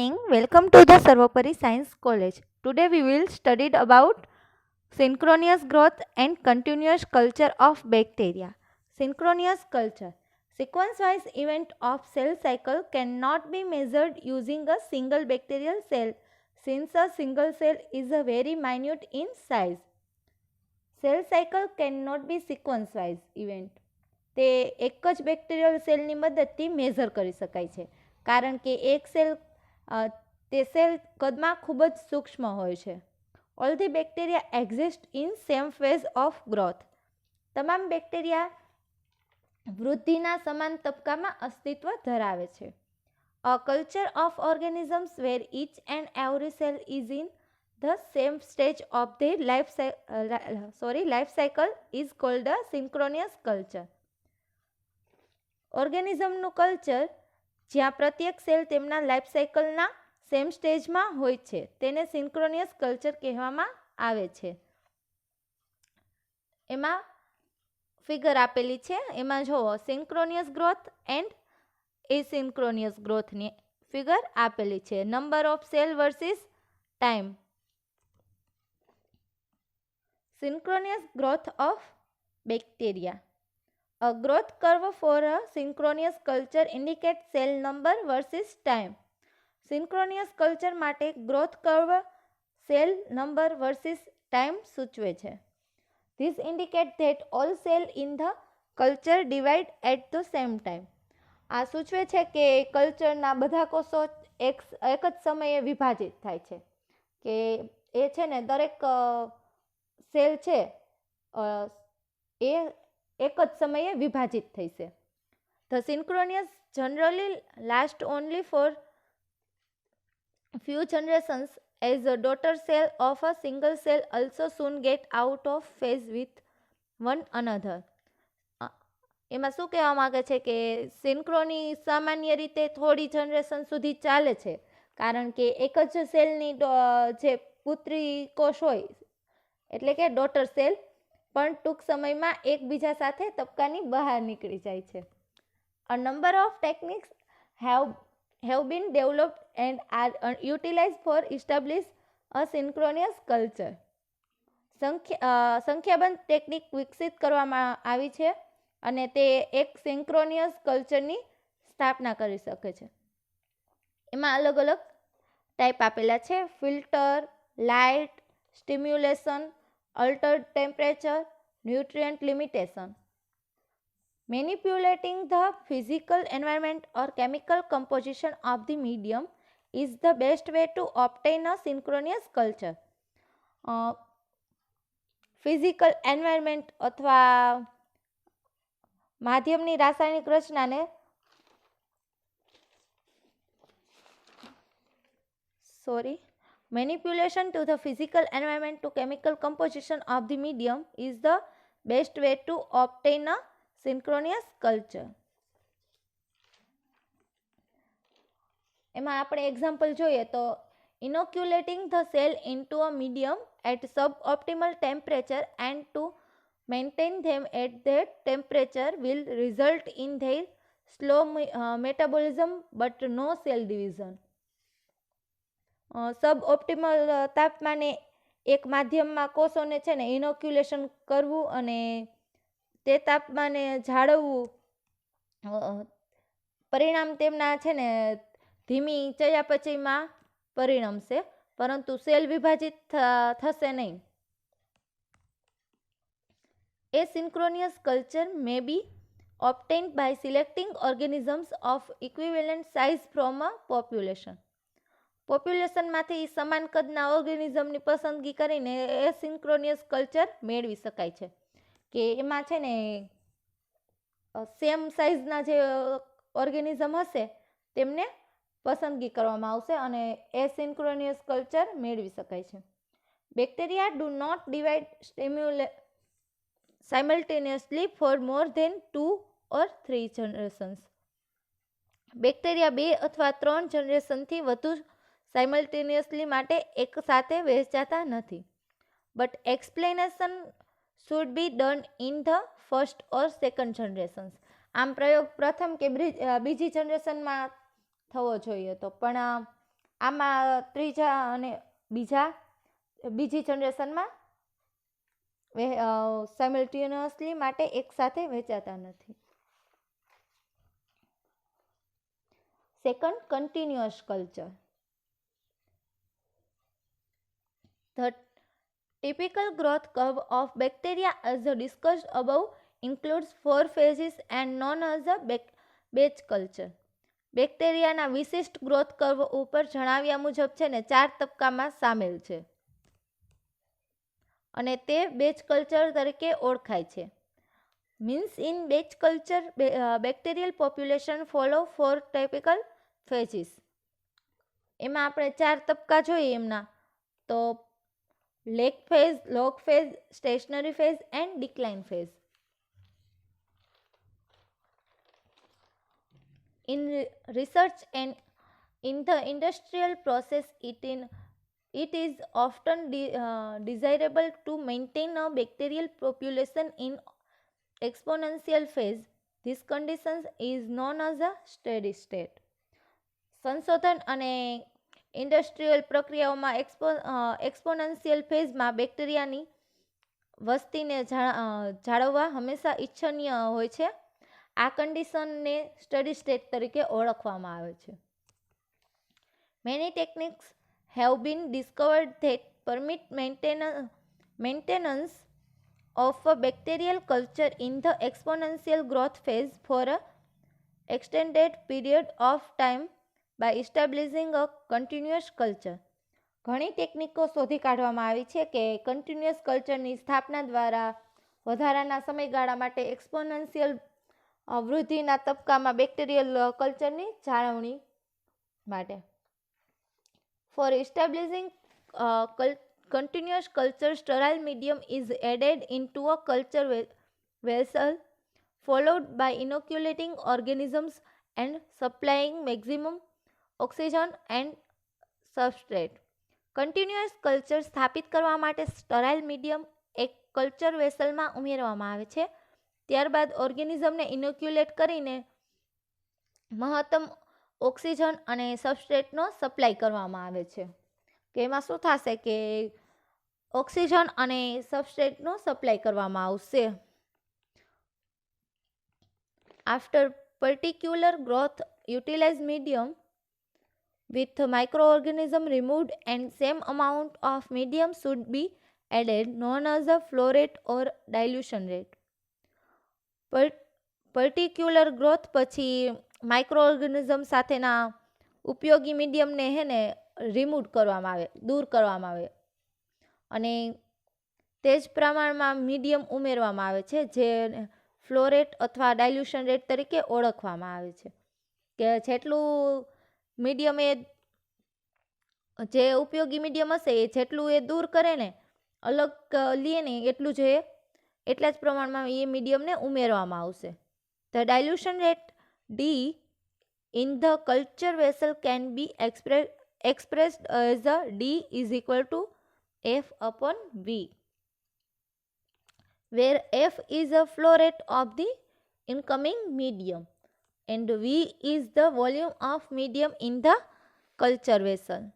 morning welcome to the sarvapari science college today we will study about synchronous growth and continuous culture of bacteria synchronous culture sequence wise event of cell cycle cannot be measured using a single bacterial cell since a single cell is a very minute in size cell cycle cannot be sequence wise event તે એક જ bacterial સેલની મદદથી measure કરી શકાય છે કારણ કે એક સેલ તે સેલ કદમાં ખૂબ જ સૂક્ષ્મ હોય છે all the bacteria exist in same phase of growth તમામ બેક્ટેરિયા વૃદ્ધિના સમાન તબક્કામાં અસ્તિત્વ ધરાવે છે a culture of organisms where each and every cell is in the same stage of the life sorry life cycle is called the synchronous culture ઓર્ગેનિઝમનું culture જ્યાં પ્રત્યેક સેલ તેમના લાઈફ સાયકલના સેમ સ્ટેજમાં હોય છે તેને સિન્ક્રોનિયસ કલ્ચર કહેવામાં આવે છે એમાં ફિગર આપેલી છે એમાં જુઓ સિન્ક્રોનિયસ ગ્રોથ એન્ડ એસિન્ક્રોનિયસ ગ્રોથની ફિગર આપેલી છે number of cell versus time synchronous growth of bacteria A growth curve for a synchronous culture indicates cell number versus time. Synchronous culture માટે growth curve cell number versus time સૂચવે છે this indicate that all cell in the culture divide at the same time આ સૂચવે છે કે કલ્ચરના બધા કોષો એક એક જ સમયે વિભાજિત થાય છે કે એ છે ને દરેક સેલ છે એ એક જ સમયે વિભાજિત થશે the synchronous generally last only for few generations as a daughter cell of a single cell also soon get out of phase with one another એમાં શું કહેવા માગે છે કે સિન્ક્રોની સામાન્ય રીતે થોડી જનરેશન સુધી ચાલે છે કારણ કે એક જ સેલની જે પુત્રી કોષ હોય એટલે કે ડોટર સેલ પણ ટૂંક સમયમાં એકબીજા સાથે તબક્કાની બહાર નીકળી જાય છે a number of techniques have have been developed and are utilize for establish a synchronous culture સંખ્યા સંખ્યાબંધ ટેકનિક વિકસિત કરવામાં આવી છે અને તે એક સિન્ક્રોનિયસ કલ્ચરની સ્થાપના કરી શકે છે એમાં અલગ અલગ ટાઈપ આપેલા છે filter light stimulation altered temperature, nutrient limitation. Manipulating the physical environment or chemical composition of the medium is the best way to obtain a synchronous culture. Physical environment અથવા માધ્યમની રાસાયણિક રચનાને sorry Manipulation to the physical environment to chemical composition of the medium is the best way to obtain a synchronous culture. એમાં આપણે example જોઈએ તો inoculating the cell into a medium at sub optimal temperature and to maintain them at that temperature will result in their slow uh, metabolism but no cell division sub optimal તાપમાને એક માધ્યમમાં કોષોને છે ને inoculation કરવું અને તે તાપમાને જાળવવું પરિણામ તેમના છે ને ધીમી ચયાપચયમાં પરિણમશે પરંતુ સેલ વિભાજિત થશે નહીં a synchronous culture may be obtained by selecting organisms of equivalent size from a population પોપ્યુલેશનમાંથી સમાન કદના ઓર્ગેનિઝમની પસંદગી કરીને એ સિન્ક્રોનિયસ કલ્ચર મેળવી શકાય છે કે એમાં છે ને સેમ સાઇઝના જે ઓર્ગેનિઝમ હશે તેમને પસંદગી કરવામાં આવશે અને એ સિન્ક્રોનિયસ કલ્ચર મેળવી શકાય છે bacteria do not divide stimulate simultaneously for more than two or three generations bacteria બે અથવા ત્રણ જનરેશનથી વધુ સાઇમલ્ટેનિયસલી માટે એક સાથે વહેંચાતા નથી but explanation should be done in the first or second generations આમ પ્રયોગ પ્રથમ કે બીજી જનરેશનમાં થવો જોઈએ તો પણ આમાં ત્રીજા અને બીજા બીજી જનરેશનમાં સાઇમલ્ટેનિયસલી માટે એકસાથે વેચાતા નથી second continuous culture the The typical growth curve of bacteria as discussed above includes four phases and known as a batch culture બેક્ટેરિયાના વિશિષ્ટ ગ્રોથ કર્વ ઉપર જણાવ્યા મુજબ છે ને ચાર તબક્કામાં સામેલ છે અને તે બેચ કલ્ચર તરીકે ઓળખાય છે means in batch culture bacterial population follow four typical phases એમાં આપણે ચાર તબક્કા જોઈએ એમના તો leg phase, log phase, stationary phase and decline phase. In research and in the industrial process it, in, it is often de uh, desirable to maintain a bacterial population in exponential phase. This condition is known as a steady state. સંશોધન અને industrial પ્રક્રિયાઓમાં expo એક્સપોનન્શિયલ ફેઝમાં બેક્ટેરિયાની વસ્તીને જાળવવા હંમેશા ઈચ્છનીય હોય છે આ કન્ડિશનને સ્ટડી સ્ટેટ તરીકે ઓળખવામાં આવે છે many techniques have been discovered that permit maintain maintenance of a bacterial culture in the exponential growth phase for a extended period of time by establishing a continuous culture ઘણી ટેકનિકો શોધી કાઢવામાં આવી છે કે કન્ટિન્યુઅસ કલ્ચરની સ્થાપના દ્વારા વધારાના સમયગાળા માટે એક્સપોનન્શિયલ વૃદ્ધિના તબક્કામાં બેક્ટેરિયલ કલ્ચરની જાળવણી માટે for establishing continuous culture sterile medium is added in to a culture vessel followed by inoculating organisms and supplying maximum oxygen and substrate continuous culture સ્થાપિત કરવા માટે સ્ટરાઇલ મીડિયમ એક કલ્ચર વેસલમાં ઉમેરવામાં આવે છે ત્યારબાદ ઓર્ગેનિઝમને ઇનોક્યુલેટ કરીને મહત્તમ ઓક્સિજન અને સબસ્ટ્રેટનો સપ્લાય કરવામાં આવે છે કે એમાં શું થશે કે ઓક્સિજન અને સબસ્ટ્રેટનો સપ્લાય કરવામાં આવશે after particular growth utilize medium with microorganism removed and same amount of medium should be added known as the flow rate or dilution rate પર પર્ટિક્યુલર ગ્રોથ પછી માઇક્રોઓર્ગેનિઝમ સાથેના ઉપયોગી મીડિયમને હે ને રિમૂવ કરવામાં આવે દૂર કરવામાં આવે અને તે જ પ્રમાણમાં મીડિયમ ઉમેરવામાં આવે છે જે ફ્લોરેટ અથવા ડાયલ્યુશન રેટ તરીકે ઓળખવામાં આવે છે કે જેટલું મીડિયમ એ જે ઉપયોગી મીડિયમ હશે એ જેટલું એ દૂર કરે ને અલગ લે ને એટલું જ એ એટલા જ પ્રમાણમાં એ મીડિયમને ઉમેરવામાં આવશે the dilution rate D in the culture vessel can be express expressed as a D is equal to F upon V where F is a flow rate of the incoming medium and V is the volume of medium in the culture vessel.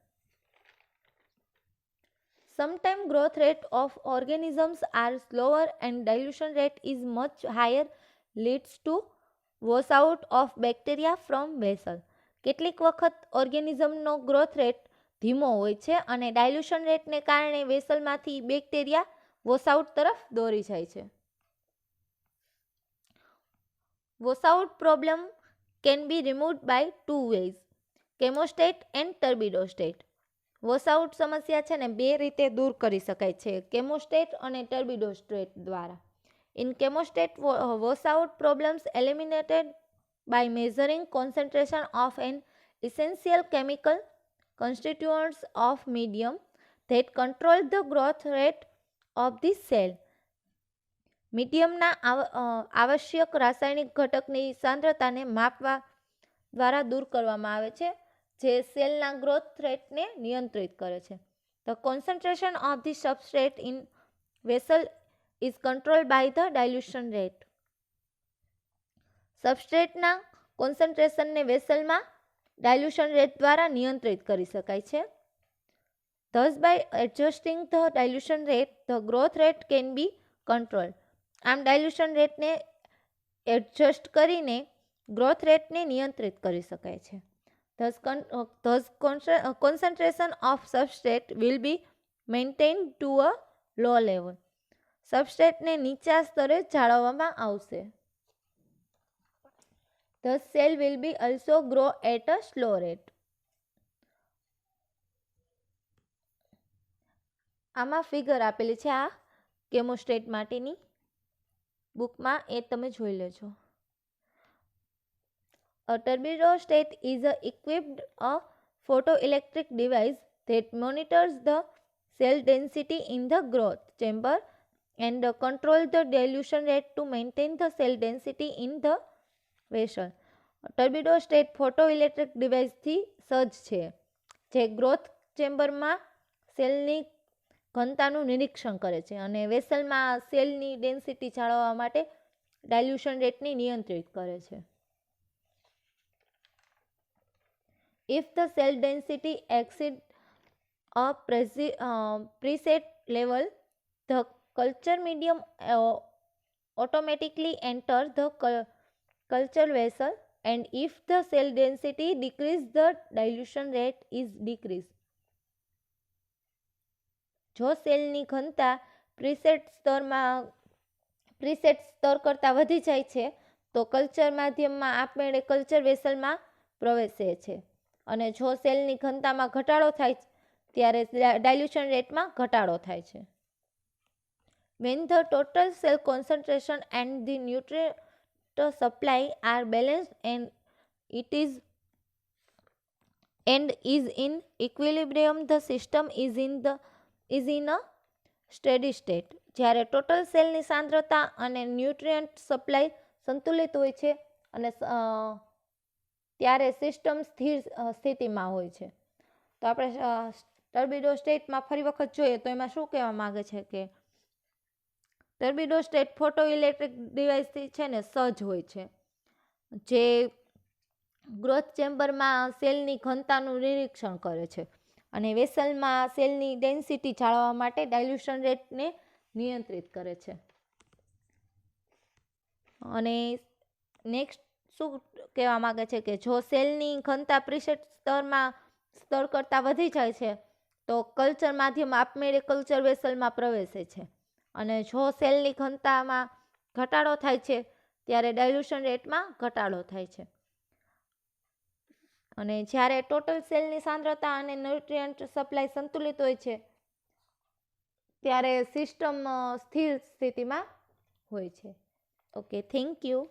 Sometimes growth rate of organisms are slower and dilution rate is much higher leads to wash out of bacteria from vessel. કેટલીક વખત ઓર્ગેનિઝમનો growth rate ધીમો હોય છે અને ડાયલ્યુશન રેટને કારણે વેસલમાંથી bacteria વોસાઉટ તરફ દોરી જાય છે washout problem can be removed by two ways chemostat and turbidostat washout સમસ્યા છે ને બે રીતે દૂર કરી શકાય છે કેમોસ્ટેટ અને ટર્બિડોસ્ટેટ દ્વારા in chemostat washout problems eliminated by measuring concentration of an essential chemical constituents of medium that control the growth rate of the cell મીડિયમના આવશ્યક રાસાયણિક ઘટકની સાંદ્રતાને માપવા દ્વારા દૂર કરવામાં આવે છે જે સેલના ગ્રોથ રેટને નિયંત્રિત કરે છે the concentration of the substrate in vessel is control by the dilution rate સબસ્ટ્રેટના કોન્સન્ટ્રેશનને વેસલમાં ડાયલ્યુશન રેટ દ્વારા નિયંત્રિત કરી શકાય છે Thus, by adjusting the dilution rate the growth rate can be controlled. આમ ડાયલ્યુશન રેટને એડજસ્ટ કરીને ગ્રોથ રેટને નિયંત્રિત કરી શકાય છે thus con thus concentration of substrate will be maintain to a low level સબસ્ટ્રેટને નીચા સ્તરે જાળવવામાં આવશે the cell will be also grow at a slow rate આમાં ફિગર આપેલી છે આ કેમોસ્ટેટ માટેની બુકમાં એ તમે જોઈ લેજો A turbirostat is a equipped a photoelectric device that monitors the cell density in the growth chamber and control the dilution rate to maintain the cell density in the vessel. Turbidostat photoelectric ડિવાઇસથી સજ્જ છે જે growth ચેમ્બરમાં સેલની ઘનતાનું નિરીક્ષણ કરે છે અને વેસલમાં સેલની ડેન્સિટી જાળવવા માટે ડાયલ્યુશન રેટને નિયંત્રિત કરે છે if the cell density exceed a uh, preset level the culture medium uh, automatically enter the culture vessel and if the cell density decrease the dilution rate is decreased જો સેલની ઘનતા પ્રિસેટ સ્તરમાં પ્રિસેટ સ્તર કરતાં વધી જાય છે તો કલ્ચર માધ્યમમાં આપમેળે કલ્ચર વેસલમાં પ્રવેશે છે અને જો સેલની ઘનતામાં ઘટાડો થાય ત્યારે ડાયલ્યુશન રેટમાં ઘટાડો થાય છે when the total cell concentration and the nutrient supply are balance and it is and is in equilibrium the system is in the is in a steady state જ્યારે ટોટલ સેલની સાંદ્રતા અને ન્યુટ્રિયન્ટ સપ્લાય સંતુલિત હોય છે અને ત્યારે system સ્થિર સ્થિતિમાં હોય છે તો આપણે ટર્બિડો સ્ટેટમાં ફરી વખત જોઈએ તો એમાં શું કહેવા માગે છે કે ટર્બિડો સ્ટેટ ફોટો ઇલેક્ટ્રિક ડિવાઇસથી છે ને સજ્જ હોય છે જે ગ્રોથ ચેમ્બરમાં સેલની ઘનતાનું નિરીક્ષણ કરે છે અને વેસલમાં સેલની ડેન્સિટી જાળવવા માટે ડાયલ્યુશન રેટને નિયંત્રિત કરે છે અને નેક્સ્ટ શું કહેવા માગે છે કે જો સેલની ઘનતા પ્રિસેટ સ્તરમાં સ્તર કરતાં વધી જાય છે તો કલ્ચર માધ્યમ આપમેળે કલ્ચર વેસલમાં પ્રવેશે છે અને જો સેલની ઘનતામાં ઘટાડો થાય છે ત્યારે ડાયલ્યુશન રેટમાં ઘટાડો થાય છે અને જ્યારે ટોટલ સેલની સાંદ્રતા અને ન્યુટ્રિયન્ટ સપ્લાય સંતુલિત હોય છે ત્યારે સિસ્ટમ સ્થિર સ્થિતિમાં હોય છે ઓકે થેન્ક યુ